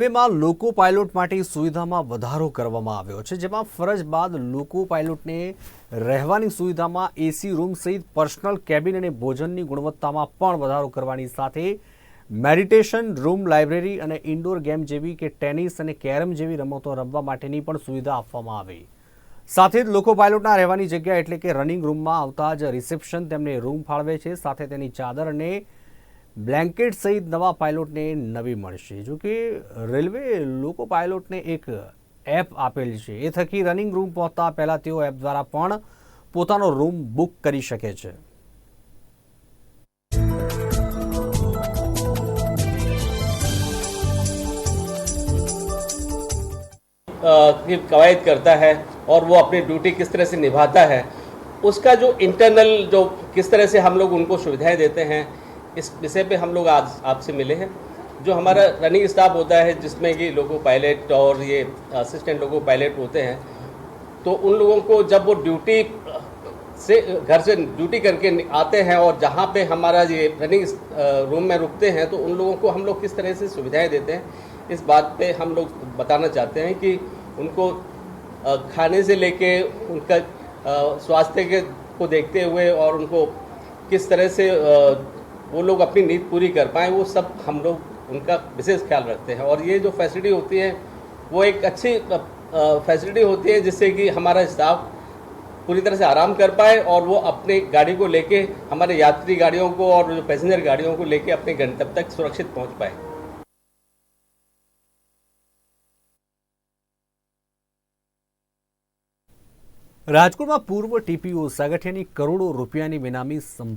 રેલવેમાં લોકો પાયલોટ માટે સુવિધામાં વધારો કરવામાં આવ્યો છે, જેમાં ફરજ બાદ લોકો પાયલોટને રહેવાની સુવિધામાં એસી રૂમ સહિત પર્સનલ કેબિન અને ભોજનની ગુણવત્તામાં પણ વધારો કરવાની સાથે મેડિટેશન રૂમ, લાઇબ્રેરી અને ઇન્ડોર ગેમ જેવી કે ટેનિસ અને કેરમ જેવી રમતો રમવા માટેની પણ સુવિધા આપવામાં આવી. સાથે જ લોકો પાયલોટના રહેવાની જગ્યા એટલે કે રનિંગ રૂમમાં આવતા જ રિસેપ્શન તેમને રૂમ ફાળવે છે, સાથે તેની ચાદર અને બ્લેન્કેટ સહિત નવા પાયલોટને નવી મળશે જો કે રેલવે લોકો પાયલોટને એક એપ આપેલ છે એ થકી રનિંગ રૂમ પહોંચતા પહેલાં તેઓ એપ દ્વારા પણ પોતાનો રૂમ બુક કરી શકે છે की कवायद करता है और वो अपनी ड्यूटी किस तरह से निभाता है उसका जो इंटरनल जो किस तरह से हम लोग उनको सुविधाएं देते हैं इस विषय पे हम लोग आज आपसे मिले हैं। जो हमारा रनिंग स्टाफ होता है, जिसमें कि लोगो पायलट और ये असिस्टेंट लोगो पायलट होते हैं तो उन लोगों को जब वो ड्यूटी से, घर से ड्यूटी करके आते हैं और जहाँ पे हमारा ये रनिंग रूम में रुकते हैं तो उन लोगों को हम लोग किस तरह से सुविधाएँ देते हैं, इस बात पे हम लोग बताना चाहते हैं कि उनको खाने से लेके उनका स्वास्थ्य के, को देखते हुए और उनको किस तरह से वो लोग अपनी नींद पूरी कर पाएँ वो सब हम लोग उनका विशेष ख्याल रखते हैं और ये जो फैसिलिटी होती है वो एक अच्छी फैसिलिटी होती है जिससे कि हमारा स्टाफ पूरी तरह से आराम कर पाए और वो अपनी गाड़ी को लेके हमारे यात्री गाड़ियों को और जो पैसेंजर गाड़ियों को लेके अपने गंतव्य तक सुरक्षित पहुंच पाए રાજકોટમાં પૂર્વ ટીપીઓ સાગઠિયાની કરોડો રૂપિયાની બેનામી સંપત્તિ